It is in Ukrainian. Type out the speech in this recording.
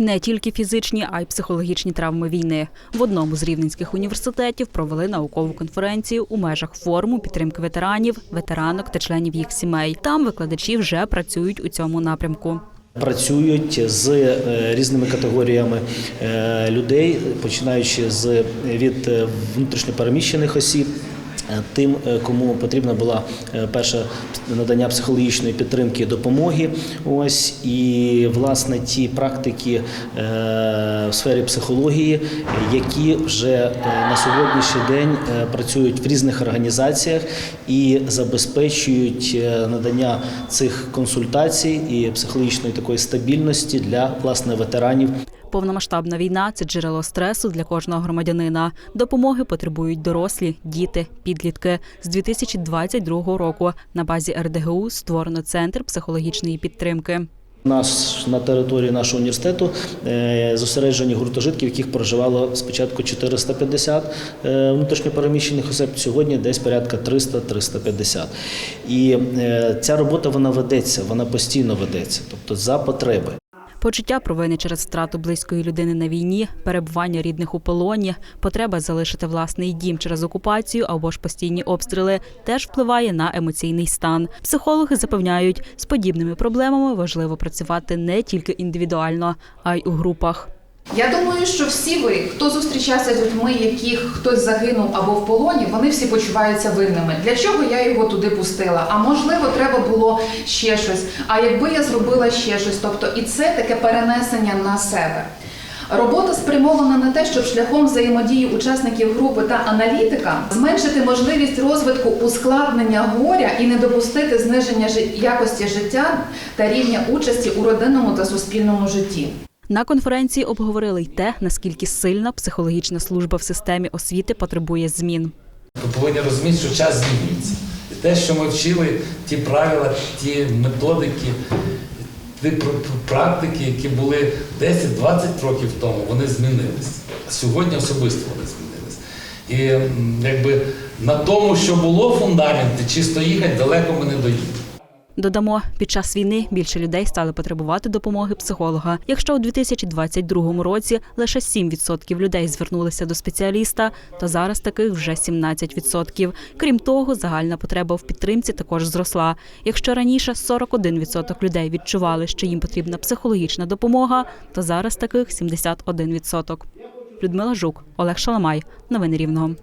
Не тільки фізичні, а й психологічні травми війни. В одному з рівненських університетів провели наукову конференцію у межах форуму підтримки ветеранів, ветеранок та членів їх сімей. Там викладачі вже працюють у цьому напрямку. Працюють з е, різними категоріями е, людей, починаючи з від е, внутрішньопереміщених осіб. Е, Тим, е, кому потрібна була е, перша надання психологічної підтримки допомоги, ось і власне ті практики в сфері психології, які вже на сьогоднішній день працюють в різних організаціях і забезпечують надання цих консультацій і психологічної такої стабільності для власне ветеранів. Повномасштабна війна це джерело стресу для кожного громадянина. Допомоги потребують дорослі, діти, підлітки. З 2022 року на базі РДГУ створено центр психологічної підтримки. У нас на території нашого університету е, зосереджені гуртожитки, в яких проживало спочатку 450 е, внутрішньопереміщених осіб, сьогодні десь порядка 300-350. І е, ця робота вона ведеться, вона постійно ведеться, тобто за потреби. Почуття провини через втрату близької людини на війні, перебування рідних у полоні, потреба залишити власний дім через окупацію або ж постійні обстріли теж впливає на емоційний стан. Психологи запевняють, з подібними проблемами важливо працювати не тільки індивідуально, а й у групах. Я думаю, що всі ви, хто зустрічався з людьми, яких хтось загинув або в полоні, вони всі почуваються винними. Для чого я його туди пустила? А можливо, треба було ще щось. А якби я зробила ще щось, тобто і це таке перенесення на себе. Робота спрямована на те, щоб шляхом взаємодії учасників групи та аналітика зменшити можливість розвитку ускладнення горя і не допустити зниження якості життя та рівня участі у родинному та суспільному житті. На конференції обговорили й те, наскільки сильна психологічна служба в системі освіти потребує змін. Ви повинні розуміти, що час змінюється. І те, що ми вчили, ті правила, ті методики, ті пр- пр- практики, які були 10-20 років тому, вони змінились. Сьогодні особисто вони змінились. І якби на тому, що було фундаменти, чисто їхати, далеко ми не доїдемо. Додамо, під час війни більше людей стали потребувати допомоги психолога. Якщо у 2022 році лише 7% людей звернулися до спеціаліста, то зараз таких вже 17%. Крім того, загальна потреба в підтримці також зросла. Якщо раніше 41% людей відчували, що їм потрібна психологічна допомога, то зараз таких 71%. Людмила Жук, Олег Шаламай. Новини Рівного.